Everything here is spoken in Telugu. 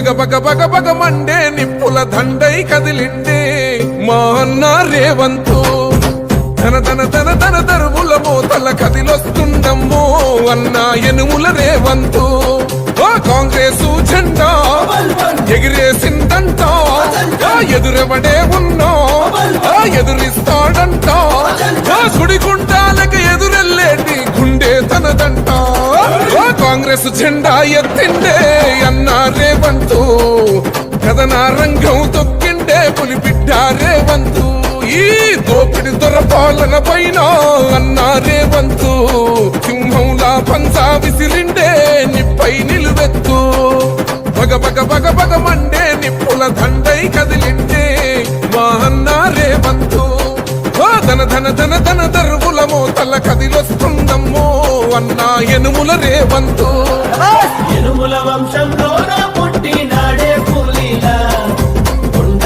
బగ బగ బగ బగ మండే నిప్పుల దండై కదిలిండే మా అన్న రేవంతు. ధన ధన ధన ధన దరువుల మోతల కదిలొస్తుండమ్మో అన్న ఎనుముల రేవంతు. కాంగ్రెసు జెండా ఎగిరేసిందంట ఎదురెవడే ఉన్నా ఎదురిస్తాడంట. ఆ కాంగ్రెస్ జెండా ఎత్తిండే అన్న రేవంతు కథన రంగం తొక్కిండే పులిబిడ్డ రేవంతు ఈ దోపిడి దొర పాలన పైన అన్న రేవంతు సింహంలా పంచా విసిరిండే నిప్పై నిలువెత్తు. బగ బగ బగ పగ మండే నిప్పుల దండై కదిలిండే మా అన్నా రేవంతు ధన ధన ధన ధన దరువుల మోతల కదిలో అన్న ఎనుముల రేవంతు. ఎనుముల వంశంలో